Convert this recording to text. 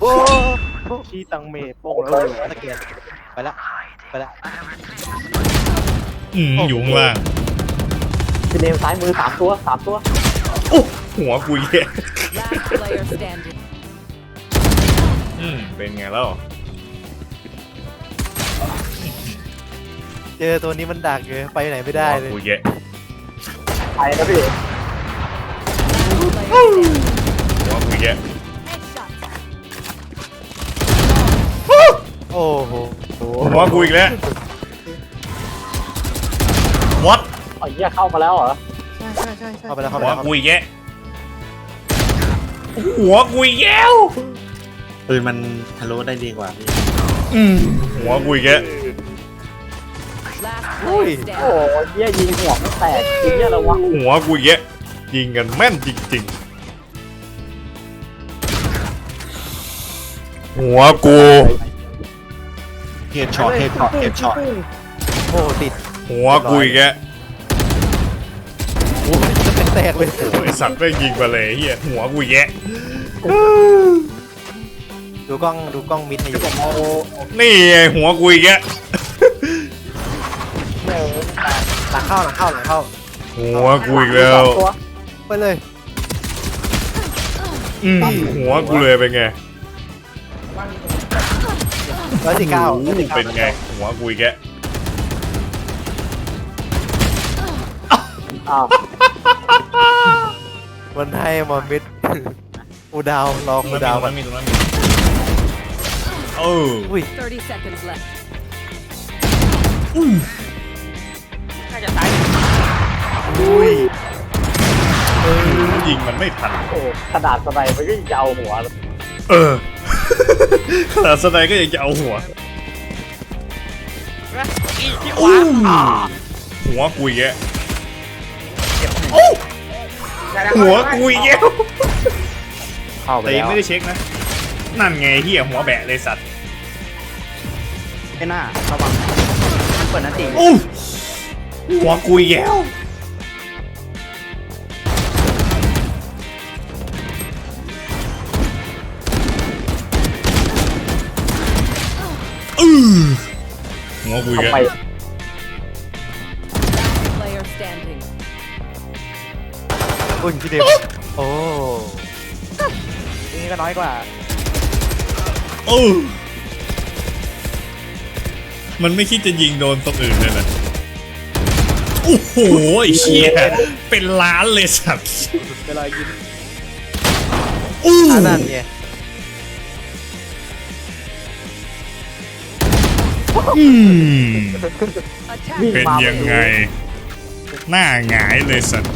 โอ้ชี้ตังเมโป้งแล้วเลยตะเกียบไปละไปละอืมอยู่ข้างล่างพี่เนมซ้ายมือสามตัวสามตัวโอ้หัวกูแย่ Last player standing. อืมเป็นไงแล้วเจอตัวนี้มันดักเลยไปไหนไม่ได้เลยหัวกูแย่ไปนะพี่ Player standing. หัวกูแย่ อ้โหหัวกูอีกแล้ววัดไอ้เหี้ยเข้ามาแล้วเหรอเข้าไปแล้วเข้าไปหัวแล้วกูอีกแย่หัวกูอีกแล้วปืนมันทะลุได้ดีกว่าพี่อืมหัวกูอีกแย่ Last อุ้ย player โอ้ standing. ยเหี้ยยิงหัวไม่แตกจริงเนี่ยอะไรวะหัวกูอีกแย่ยิงกันแม่นจริงๆ หัวกู เฮดช็อตเฮดช็อตเฮดช็อตโอ้ติดหัวกูอีกแย่โอ้ยจะเป็นแตกเลยไอสัตว์ไม่งยิงไปเลยเฮียหัวกูอีกแย่ดูกล้องดูกล้องมิดให้อยู่ผมเอานี่ไงหัวกูอีกแย่เนี่ยหลังเข้าหลังเข้าหลังเข้าหัวกูอีกแล้วสามตัวไปเลยอืมหัวกูเลยเป็นไง ร้อยสี่เก้าโอ้โหเป็นไง หัวกูอีกแย่อ้าวมันให้มามิดอูดาวรออูดาวตรงกันั้นนมีตรงนั้นมีเอออุ้ย30 seconds left. อุ้ยยิงมันไม่ทันโอ้ขนาดสไนมันก็ยาวหัว เออ ขนาดสไนก็ยังจะเอาหัวอู้หัวกูอีกแย่โอ้หัวกูอีกแย่เข้าไปแต่ยัแล้งวไม่ได้เช็คนะ นั่นไงเฮียหัวแบะเลยสัตว์ไม่น่าระวังเปิดหน้าต่างอู้หัวกูอีกแล้ อือหัวกูอีกทำแล้วไม Player standing. อุ้ยพี่เดมโอ้นี่ก็น้อยกว่าโอ้มันไม่คิดจะยิงโดนตรงอื่นเลยนะโอ้โหไอ้เชี่ยเป็นล้านเลยสัตว์เวลายิงอู้อันนั้นไง อืม Attack. วิ่งเป็นมายังไง หน้าหงายเลยสัตว์